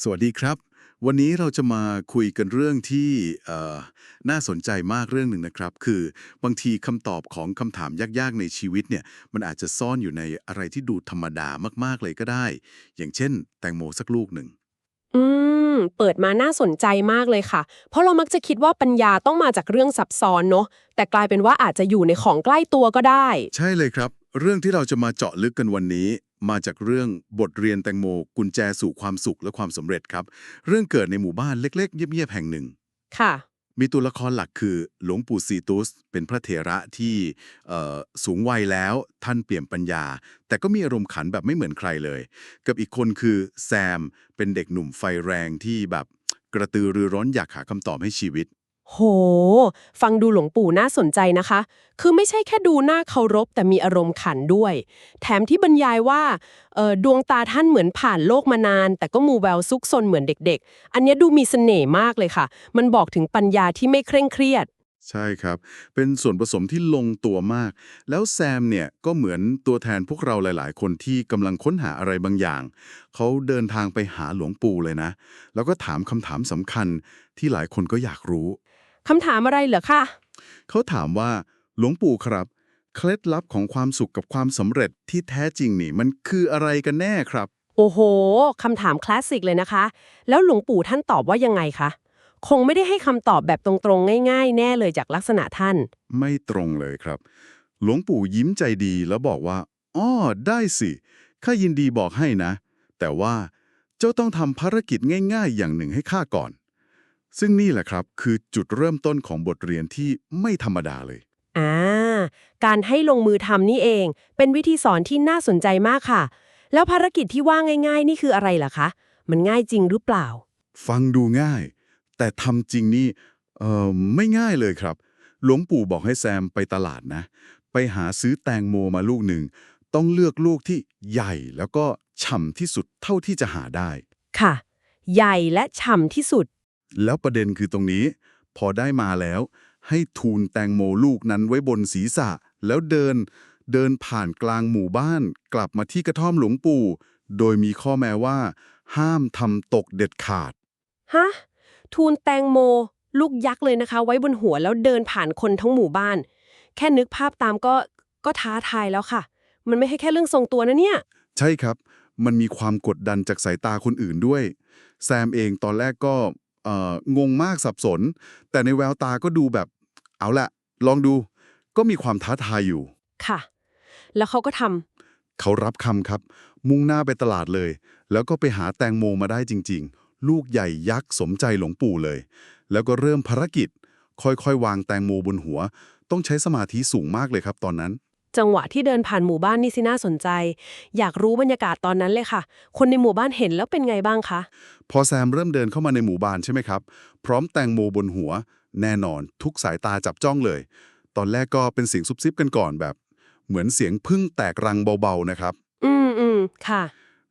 สวัสดีครับ วันนี้เราจะมาคุยกันเรื่องที่น่าสนใจมากเรื่องหนึ่งนะครับ คือบางทีคำตอบของคำถามยากๆในชีวิตเนี่ยมันอาจจะซ่อนอยู่ในอะไรที่ดูธรรมดามากๆเลยก็ได้ อย่างเช่น แตงโมสักลูกหนึ่ง อืม เปิดมาน่าสนใจมากเลยค่ะ เพราะเรามักจะคิดว่าปัญญาต้องมาจากเรื่องซับซ้อนเนาะ แต่กลายเป็นว่าอาจจะอยู่ในของใกล้ตัวก็ได้ ใช่เลยครับ เรื่องที่เราจะมาเจาะลึกกันวันนี้ มาจากเรื่องบทเรียนแตงโม กุญแจสู่ความสุขและความสำเร็จครับ เรื่องเกิดในหมู่บ้านเล็ก ๆ เงียบๆแห่งหนึ่ง ค่ะ มีตัวละครหลักคือหลวงปู่ซีตุส เป็นพระเถระที่สูงวัยแล้วท่านเปลี่ยมปัญญา แต่ก็มีอารมณ์ขันแบบไม่เหมือนใครเลย กับอีกคนคือแซมเป็นเด็กหนุ่มไฟแรงที่แบบกระตือรือร้นอยากหาคำตอบให้ชีวิต โห ฟังดูหลวงปู่น่าสนใจนะคะ คือไม่ใช่แค่ดูหน้าเคารพแต่มีอารมณ์ขันด้วย แถมที่บรรยายว่าดวงตาท่านเหมือนผ่านโลกมานาน แต่ก็มูแววซุกซนเหมือนเด็ก ๆ อันนี้ดูมีเสน่ห์มากเลยค่ะ มันบอกถึงปัญญาที่ไม่เคร่งเครียด ใช่ครับ เป็นส่วนผสมที่ลงตัวมาก แล้วแซมเนี่ยก็เหมือนตัวแทนพวกเราหลาย ๆ คนที่กำลังค้นหาอะไรบางอย่าง เขาเดินทางไปหาหลวงปู่เลยนะ แล้วก็ถามคำถามสำคัญที่หลายคนก็อยากรู้ คำถามอะไรเหรอคะ เขาถามว่า หลวงปู่ครับ เคล็ดลับของความสุขกับความสำเร็จที่แท้จริงนี่ มันคืออะไรกันแน่ครับ โอ้โหคำถามคลาสสิกเลยนะคะ แล้วหลวงปู่ท่านตอบว่ายังไงคะ คงไม่ได้ให้คำตอบแบบตรงๆ ง่าย ๆ แน่เลยจากลักษณะท่าน ไม่ตรงเลยครับ หลวงปู่ยิ้มใจดีแล้วบอกว่าอ้อได้สิข้ายินดีบอกให้นะ แต่ว่าเจ้าต้องทำภารกิจง่าย ๆ อย่างหนึ่งให้ข้าก่อน ซึ่งนี่แหละครับคือจุดเริ่มต้นของบทเรียนที่ไม่ธรรมดาเลย อ่า การให้ลงมือทำนี่เอง เป็นวิธีสอนที่น่าสนใจมากค่ะ แล้วภารกิจที่ว่าง่าย ๆ นี่คืออะไรล่ะคะ มันง่ายจริงหรือเปล่า ฟังดูง่าย แต่ทำจริงนี่เออไม่ง่ายเลยครับ หลวงปู่บอกให้แซมไปตลาดนะ ไปหาซื้อแตงโมมาลูกหนึ่ง ต้องเลือกลูกที่ใหญ่แล้วก็ฉ่ำที่สุดเท่าที่จะหาได้ ค่ะ ใหญ่และฉ่ำที่สุด แล้วประเด็นคือตรงนี้ พอได้มาแล้ว ให้ทูลแตงโมลูกนั้นไว้บนศีรษะ แล้วเดิน เดินผ่านกลางหมู่บ้าน กลับมาที่กระท่อมหลวงปู่ โดยมีข้อแม้ว่า ห้ามทำตกเด็ดขาด ฮะ ทูลแตงโม ลูกยักษ์เลยนะคะ ไว้บนหัวแล้วเดินผ่านคนทั้งหมู่บ้าน แค่นึกภาพตามก็ก็ท้าทายแล้วค่ะ มันไม่ใช่แค่เรื่องทรงตัวนะเนี่ย ใช่ครับ มันมีความกดดันจากสายตาคนอื่นด้วย แซมเองตอนแรกก็เอ่อ งงมากสับสน แต่ในแววตาก็ดูแบบเอาละลองดูก็มีความท้าทายอยู่ ค่ะ แล้วเขาก็ทำเขารับคำครับ มุ่งหน้าไปตลาดเลย แล้วก็ไปหาแตงโมมาได้จริง ๆ ลูกใหญ่ยักษ์สมใจหลวงปู่เลย แล้วก็เริ่มภารกิจ ค่อยๆ วางแตงโมบนหัว ต้องใช้สมาธิสูงมากเลยครับตอนนั้น จังหวะที่เดินผ่านหมู่บ้านนี่สิน่าสนใจ อยากรู้บรรยากาศตอนนั้นเลยค่ะ คนในหมู่บ้านเห็นแล้วเป็นไงบ้างคะ พอแซมเริ่มเดินเข้ามาในหมู่บ้านใช่ไหมครับ พร้อมแตงโมบนหัว แน่นอน ทุกสายตาจับจ้องเลย ตอนแรกก็เป็นเสียงซุบซิบกันก่อนแบบ เหมือนเสียงพึ่งแตกรังเบาๆนะครับ อืมอืมค่ะ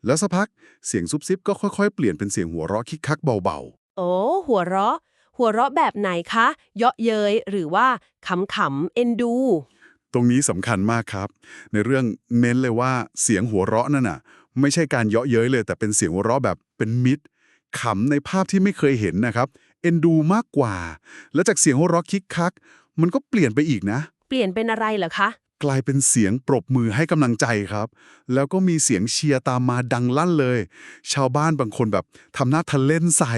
แล้วสักพักเสียงซุบซิบก็ค่อยๆ เปลี่ยนเป็นเสียงหัวเราะคิกคักเบาโอ้หัวเราะ หัวเราะแบบไหนคะ เยาะเย้ยหรือว่าขำขำๆเอ็นดูๆ ตรงนี้สำคัญมากครับ ในเรื่องเน้นเลยว่าเสียงหัวเราะนั่นน่ะ ไม่ใช่การเยาะเย้ยเลย แต่เป็นเสียงหัวเราะแบบเป็นมิตรขำในภาพที่ไม่เคยเห็นนะครับ เอ็นดูมากกว่า แล้วจากเสียงหัวเราะคิกคัก มันก็เปลี่ยนไปอีกนะ เปลี่ยนเป็นอะไรเหรอคะ กลายเป็นเสียงปรบมือให้กำลังใจครับ แล้วก็มีเสียงเชียร์ตามมาดังลั่นเลย ชาวบ้านบางคนแบบทำหน้าทะเล่นใส่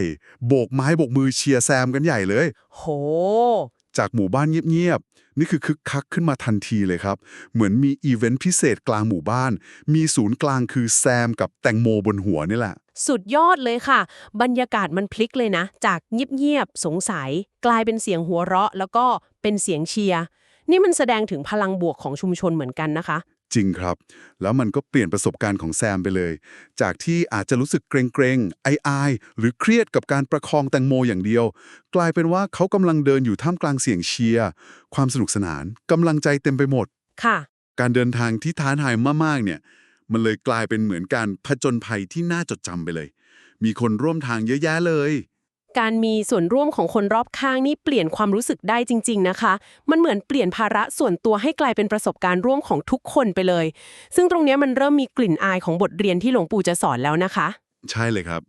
โบกไม้โบกมือเชียร์แซมกันใหญ่เลย โห จากหมู่บ้านเงียบๆ นี่คือคึกคักขึ้นมาทันทีเลยครับ เหมือนมีอีเวนต์พิเศษกลางหมู่บ้าน มีศูนย์กลางคือแซมกับแตงโมบนหัวนี่แหละ สุดยอดเลยค่ะ บรรยากาศมันพลิกเลยนะ จากเงียบๆ สงสัย กลายเป็นเสียงหัวเราะ แล้วก็เป็นเสียงเชียร์ นี่มันแสดงถึงพลังบวกของชุมชนเหมือนกันนะคะ จริงครับ แล้วมันก็เปลี่ยนประสบการณ์ของแซมไปเลย จากที่อาจจะรู้สึกเกรงๆอายๆหรือเครียดกับการประคองแตงโมอย่างเดียว กลายเป็นว่าเขากำลังเดินอยู่ท่ามกลางเสียงเชียร์ความสนุกสนานกำลังใจเต็มไปหมดค่ะ การเดินทางที่ท้าทายมากๆเนี่ย มันเลยกลายเป็นเหมือนการผจญภัยที่น่าจดจำไปเลย มีคนร่วมทางเยอะแยะเลย การมีส่วนร่วมของคนรอบข้างนี่เปลี่ยนความรู้สึกได้จริง ๆ นะคะ มันเหมือนเปลี่ยนภาระส่วนตัวให้กลายเป็นประสบการณ์ร่วมของทุกคนไปเลย ซึ่งตรงนี้มันเริ่มมีกลิ่นอายของบทเรียนที่หลวงปู่จะสอนแล้วนะคะ ใช่เลยครับ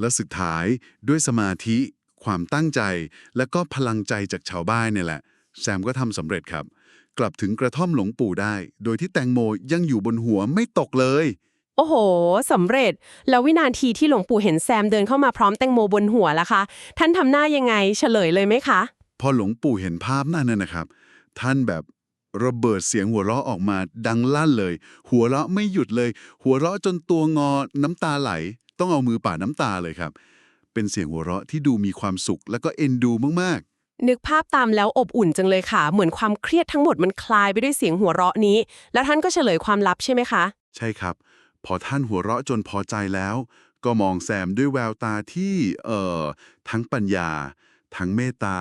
และสุดท้ายด้วยสมาธิ ความตั้งใจ และก็พลังใจจากชาวบ้านเนี่ยแหละ แซมก็ทำสำเร็จครับ กลับถึงกระท่อมหลวงปู่ได้ โดยที่แตงโมยังอยู่บนหัวไม่ตกเลย โอ้โหสำเร็จ แล้ววินาทีที่หลวงปู่เห็นแซมเดินเข้ามาพร้อมแตงโมบนหัวล่ะคะ ท่านทำหน้ายังไง เฉลยเลยไหมคะ พอหลวงปู่เห็นภาพนั่นน่ะนะครับ ท่านแบบระเบิดเสียงหัวเราะออกมาดังลั่นเลย หัวเราะไม่หยุดเลย หัวเราะจนตัวงอน้ำตาไหล ต้องเอามือป่าดน้ำตาเลยครับ เป็นเสียงหัวเราะที่ดูมีความสุขแล้วก็เอ็นดูมากนึกภาพตามแล้วอบอุ่นจังเลยค่ะ เหมือนความเครียดทั้งหมดมันคลายไปด้วยเสียงหัวเราะนี้ แล้วท่านก็เฉลยความลับใช่ไหมคะ ๆ ใช่ครับ พอท่านหัวเราะจนพอใจแล้ว ก็มองแซมด้วยแววตาที่ เอ่อ ทั้งปัญญา ทั้งเมตตา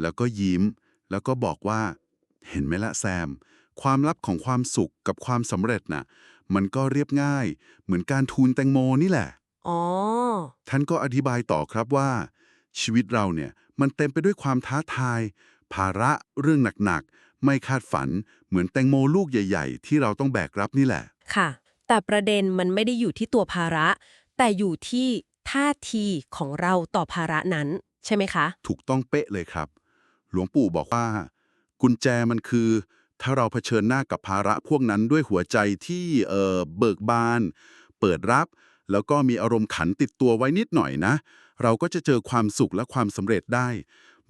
แล้วก็ยิ้ม แล้วก็บอกว่า เห็นไหมละแซม ความลับของความสุขกับความสำเร็จน่ะ มันก็เรียบง่าย เหมือนการทูลแตงโมนี่แหละ อ๋อ ท่านก็อธิบายต่อครับว่า ชีวิตเราเนี่ยมันเต็มไปด้วยความท้าทาย ภาระเรื่องหนักๆ ไม่คาดฝัน เหมือนแตงโมลูกใหญ่ ๆ ที่เราต้องแบกรับนี่แหละ ค่ะ แต่ประเด็นมันไม่ได้อยู่ที่ตัวภาระ แต่อยู่ที่ท่าทีของเราต่อภาระนั้น ใช่ไหมคะ ถูกต้องเป๊ะเลยครับ หลวงปู่บอกว่า กุญแจมันคือ ถ้าเราเผชิญหน้ากับภาระพวกนั้นด้วยหัวใจที่เอ่อเบิกบาน เปิดรับ แล้วก็มีอารมณ์ขันติดตัวไว้นิดหน่อยนะ เราก็จะเจอความสุขและความสำเร็จได้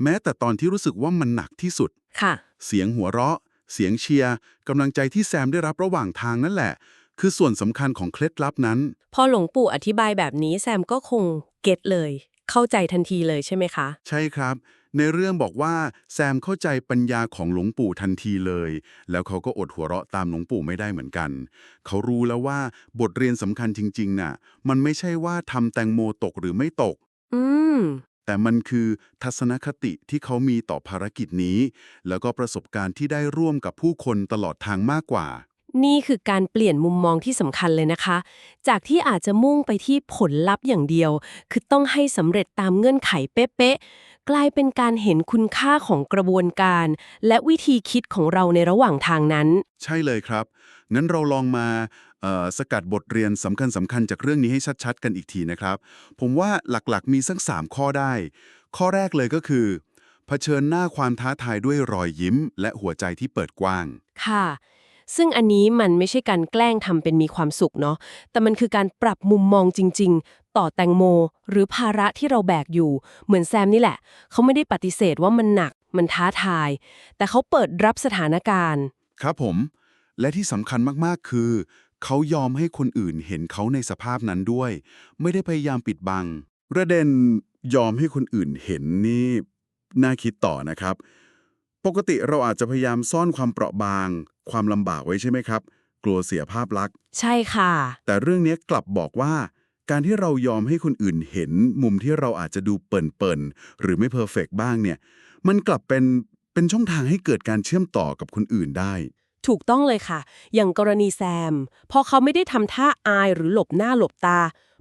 แม้แต่ตอนที่รู้สึกว่ามันหนักที่สุดค่ะ เสียงหัวเราะ เสียงเชียร์กำลังใจที่แซมได้รับระหว่างทางนั่นแหละ คือส่วนสำคัญของเคล็ดลับนั้น พอหลวงปู่อธิบายแบบนี้แซมก็คงเก็ตเลย เข้าใจทันทีเลยใช่ไหมคะ ใช่ครับ ในเรื่องบอกว่าแซมเข้าใจปัญญาของหลวงปู่ทันทีเลย แล้วเขาก็อดหัวเราะตามหลวงปู่ไม่ได้เหมือนกัน เขารู้แล้วว่าบทเรียนสำคัญจริงๆ น่ะ มันไม่ใช่ว่าทำแตงโมตกหรือไม่ตก อืมแต่มันคือทัศนคติที่เขามีต่อภารกิจนี้ แล้วก็ประสบการณ์ที่ได้ร่วมกับผู้คนตลอดทางมากกว่า นี่คือการเปลี่ยนมุมมองที่สำคัญเลยนะคะ จากที่อาจจะมุ่งไปที่ผลลัพธ์อย่างเดียว คือต้องให้สำเร็จตามเงื่อนไขเป๊ะๆ กลายเป็นการเห็นคุณค่าของกระบวนการ และวิธีคิดของเราในระหว่างทางนั้น ใช่เลยครับ งั้นเราลองมาเอ่อสกัดบทเรียนสำคัญสำคัญๆจากเรื่องนี้ให้ชัด ๆ กันอีกทีนะครับ ผมว่าหลักๆ มีสักสามข้อได้ ข้อแรกเลยก็คือเผชิญหน้าความท้าทายด้วยรอยยิ้ม และหัวใจที่เปิดกว้าง ค่ะ ซึ่งอันนี้มันไม่ใช่การแกล้งทำเป็นมีความสุขเนาะ แต่มันคือการปรับมุมมองจริง ๆ ต่อแตงโม หรือภาระที่เราแบกอยู่ เหมือนแซมนี่แหละ เขาไม่ได้ปฏิเสธว่ามันหนัก มันท้าทาย แต่เขาเปิดรับสถานการณ์ ครับผม และที่สำคัญมากๆ คือ เขายอมให้คนอื่นเห็นเขาในสภาพนั้นด้วย ไม่ได้พยายามปิดบัง ประเด็นยอมให้คนอื่นเห็นนี่น่าคิดต่อนะครับ ปกติเราอาจจะพยายามซ่อนความเปราะบาง ความลำบากไว้ใช่ไหมครับ กลัวเสียภาพลักษณ์ ใช่ค่ะ แต่เรื่องนี้กลับบอกว่า การที่เรายอมให้คนอื่นเห็น มุมที่เราอาจจะดูเปิ่นๆหรือไม่เพอร์เฟกบ้างเนี่ย มันกลับเป็นเป็นช่องทางให้เกิดการเชื่อมต่อกับคนอื่นได้ ถูกต้องเลยค่ะ อย่างกรณีแซม พอเขาไม่ได้ทำท่าอายหรือหลบหน้าหลบตา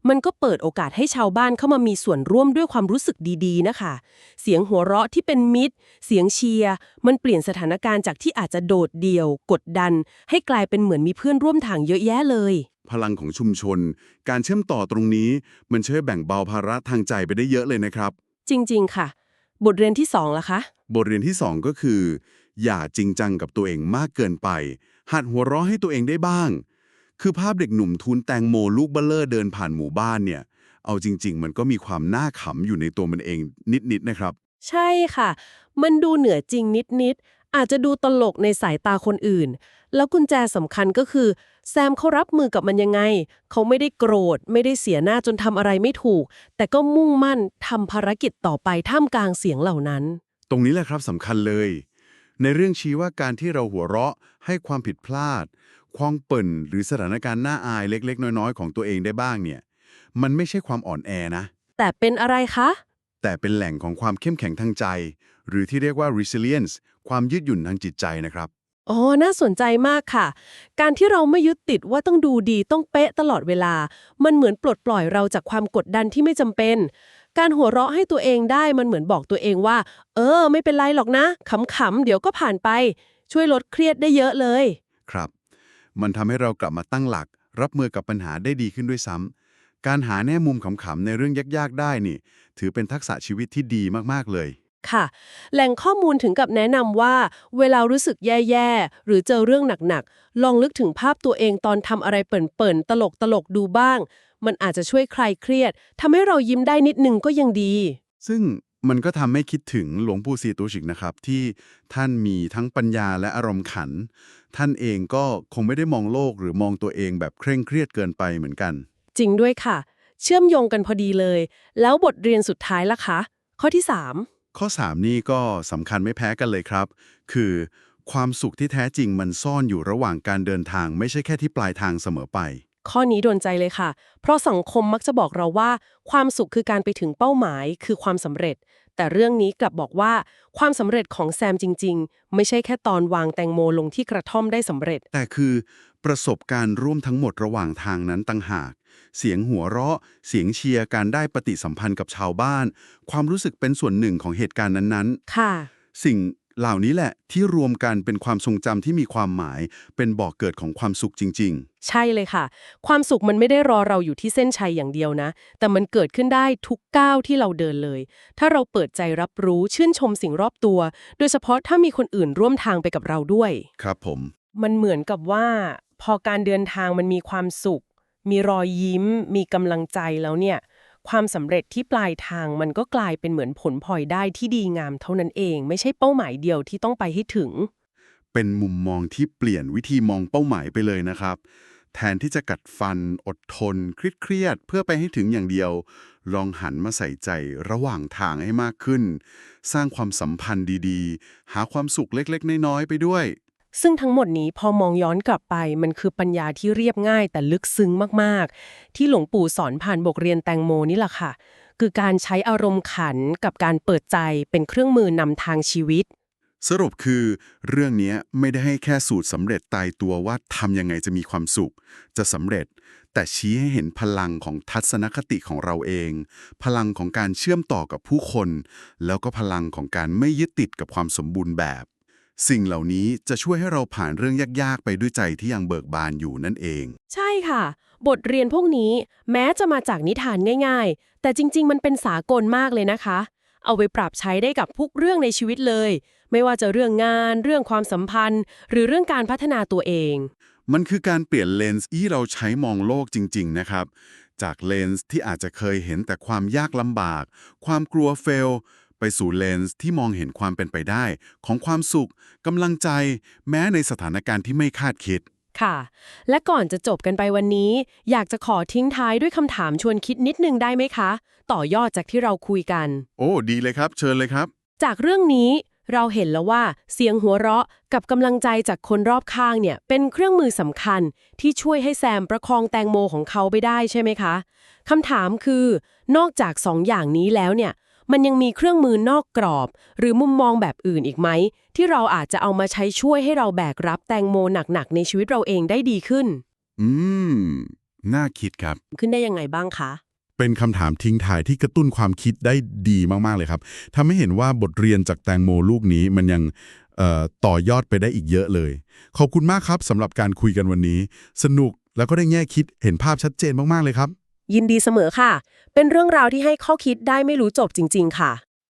มันก็เปิดโอกาสให้ชาวบ้านเข้ามามีส่วนร่วมด้วยความรู้สึกดีๆนะคะ เสียงหัวเราะที่เป็นมิตร เสียงเชียร์มันเปลี่ยนสถานการณ์จากที่อาจจะโดดเดี่ยว กดดัน ให้กลายเป็นเหมือนมีเพื่อนร่วมทางเยอะแยะเลย พลังของชุมชน การเชื่อมต่อตรงนี้ มันช่วยแบ่งเบาภาระทางใจไปได้เยอะเลยนะครับ จริง ๆ ค่ะ บทเรียนที่สองล่ะคะ บทเรียนที่สองก็คือ อย่าจริงจังกับตัวเองมากเกินไป หัดหัวเราะให้ตัวเองได้บ้าง คือภาพเด็กหนุ่มทุนแตงโมลูกเบลเลอร์เดินผ่านหมู่บ้านเนี่ย เอาจริง ๆ มันก็มีความน่าขำอยู่ในตัวมันเองนิด ๆ นะครับ ใช่ค่ะ มันดูเหนือจริงนิด ๆ อาจจะดูตลกในสายตาคนอื่น แล้วกุญแจสำคัญก็คือ แซมเขารับมือกับมันยังไง เขาไม่ได้โกรธ ไม่ได้เสียหน้าจนทำอะไรไม่ถูก แต่ก็มุ่งมั่นทำภารกิจต่อไปท่ามกลางเสียงเหล่านั้น ตรงนี้แหละครับสำคัญเลย ในเรื่องชี้ว่าการที่เราหัวเราะให้ความผิดพลาด ความเปิ่นหรือสถานการณ์น่าอายเล็ก ๆ น้อย ๆ ของตัวเองได้บ้างเนี่ย มันไม่ใช่ความอ่อนแอนะ แต่เป็นอะไรคะ แต่เป็นแหล่งของความเข้มแข็งทางใจ หรือที่เรียกว่า resilience ความยืดหยุ่นทางจิตใจนะครับ อ๋อ น่าสนใจมากค่ะ การที่เราไม่ยึดติดว่าต้องดูดีต้องเป๊ะตลอดเวลา มันเหมือนปลดปล่อยเราจากความกดดันที่ไม่จำเป็น การหัวเราะให้ตัวเองได้มันเหมือนบอกตัวเองว่า เออ ไม่เป็นไรหรอกนะขำๆเดี๋ยวก็ผ่านไป ช่วยลดเครียดได้เยอะเลย ครับ มันทำให้เรากลับมาตั้งหลัก รับมือกับปัญหาได้ดีขึ้นด้วยซ้ำการหาแง่มุมขำๆในเรื่องยากๆได้นี่ ถือเป็นทักษะชีวิตที่ดีมากๆเลยค่ะ แหล่งข้อมูลถึงกับแนะนำว่า เวลารู้สึกแย่ๆ หรือเจอเรื่องหนักๆ ลองนึกถึงภาพตัวเองตอนทำอะไรเปิ่นๆ ตลกๆ ดูบ้าง มันอาจจะช่วยคลายเครียดทำให้เรายิ้มได้นิดนึงก็ยังดี ซึ่ง มันก็ทำให้คิดถึงหลวงปู่ศรีตุชิกนะครับ ที่ท่านมีทั้งปัญญาและอารมณ์ขัน ท่านเองก็คงไม่ได้มองโลกหรือมองตัวเองแบบเคร่งเครียดเกินไปเหมือนกัน จริงด้วยค่ะ เชื่อมโยงกันพอดีเลย แล้วบทเรียนสุดท้ายล่ะคะ ข้อที่ 3 ข้อ 3 นี่ก็สำคัญไม่แพ้กันเลยครับ คือความสุขที่แท้จริงมันซ่อนอยู่ระหว่างการเดินทาง ไม่ใช่แค่ที่ปลายทางเสมอไป ข้อนี้โดนใจเลยค่ะ เพราะสังคมมักจะบอกเราว่า ความสุขคือการไปถึงเป้าหมาย คือความสำเร็จ แต่เรื่องนี้กลับบอกว่า ความสำเร็จของแซมจริง ๆ ไม่ใช่แค่ตอนวางแตงโมลงที่กระท่อมได้สำเร็จ แต่คือประสบการณ์ร่วมทั้งหมดระหว่างทางนั้นต่างหาก เสียงหัวเราะ เสียงเชียร์การได้ปฏิสัมพันธ์กับชาวบ้าน ความรู้สึกเป็นส่วนหนึ่งของเหตุการณ์นั้นๆ ค่ะ สิ่ง เหล่านี้แหละที่รวมกันเป็นความทรงจำที่มีความหมาย เป็นบ่อกเกิดของความสุขจริง ใช่เลยค่ะ ความสุขมันไม่ได้รอเราอยู่ที่เส้นชัยอย่างเดียวนะ แต่มันเกิดขึ้นได้ทุกก้าวที่เราเดินเลย ถ้าเราเปิดใจรับรู้ชื่นชมสิ่งรอบตัว โดยเฉพาะถ้ามีคนอื่นร่วมทางไปกับเราด้วย ๆ ครับผม มันเหมือนกับว่า พอการเดินทางมันมีความสุข มีรอยยิ้ม มีกำลังใจแล้วเนี่ย ความสำเร็จที่ปลายทางมันก็กลายเป็นเหมือนผลพลอยได้ที่ดีงามเท่านั้นเอง ไม่ใช่เป้าหมายเดียวที่ต้องไปให้ถึง เป็นมุมมองที่เปลี่ยนวิธีมองเป้าหมายไปเลยนะครับ แทนที่จะกัดฟัน อดทนเครียดเพื่อไปให้ถึงอย่างเดียว ลองหันมาใส่ใจระหว่างทางให้มากขึ้น สร้างความสัมพันธ์ดีๆ หาความสุขเล็กๆ น้อยๆไปด้วย ซึ่งทั้งหมดนี้พอมองย้อนกลับไปมันคือปัญญาที่เรียบง่ายแต่ลึกซึ้งมากๆ ที่หลวงปู่สอนผ่านบทเรียนแตงโมนี่แหละค่ะ คือการใช้อารมณ์ขันกับการเปิดใจเป็นเครื่องมือนำทางชีวิต สรุปคือเรื่องนี้ไม่ได้ให้แค่สูตรสำเร็จตายตัวว่าทำยังไงจะมีความสุข จะสำเร็จ แต่ชี้ให้เห็นพลังของทัศนคติของเราเอง พลังของการเชื่อมต่อกับผู้คน แล้วก็พลังของการไม่ยึดติดกับความสมบูรณ์แบบ สิ่งเหล่านี้จะช่วยให้เราผ่านเรื่องยาก ๆ ไปด้วยใจที่ยังเบิกบานอยู่นั่นเอง ใช่ค่ะ บทเรียนพวกนี้แม้จะมาจากนิทานง่าย ๆ แต่จริง ๆ มันเป็นสากลมากเลยนะคะ เอาไปปรับใช้ได้กับทุกเรื่องในชีวิตเลย ไม่ว่าจะเรื่องงาน เรื่องความสัมพันธ์ หรือเรื่องการพัฒนาตัวเอง มันคือการเปลี่ยนเลนส์ที่เราใช้มองโลกจริง ๆ นะครับ จากเลนส์ที่อาจจะเคยเห็นแต่ความยากลำบาก ความกลัวเฟล ไปสู่เลนส์ที่มองเห็นความเป็นไปได้ ของความสุขกำลังใจ แม้ในสถานการณ์ที่ไม่คาดคิด ค่ะ และก่อนจะจบกันไปวันนี้ อยากจะขอทิ้งท้ายด้วยคำถามชวนคิดนิดนึงได้ไหมคะ ต่อยอดจากที่เราคุยกัน โอ้ ดีเลยครับ เชิญเลยครับ จากเรื่องนี้เราเห็นแล้วว่าเสียงหัวเราะกับกำลังใจจากคนรอบข้างเนี่ย เป็นเครื่องมือสำคัญที่ช่วยให้แซมประคองแตงโมของเขาไปได้ใช่ไหมคะคำถามคือ นอกจากสองอย่างนี้แล้วเนี่ย มันยังมีเครื่องมือนอกกรอบ หรือมุมมองแบบอื่นอีกไหม ที่เราอาจจะเอามาใช้ช่วยให้เราแบกรับแตงโมหนักๆในชีวิตเราเองได้ดีขึ้น อืม น่าคิดครับ ขึ้นได้ยังไงบ้างคะ เป็นคำถามทิ้งท้ายที่กระตุ้นความคิดได้ดีมากๆเลยครับทำให้เห็นว่าบทเรียนจากแตงโมลูกนี้มันยังเอ่อต่อยอดไปได้อีกเยอะเลย ขอบคุณมากครับสำหรับการคุยกันวันนี้ สนุกแล้วก็ได้แง่คิดเห็นภาพชัดเจนมากๆเลยครับ ยินดีเสมอค่ะ เป็นเรื่องราวที่ให้ข้อคิดได้ไม่รู้จบจริง ๆ ค่ะ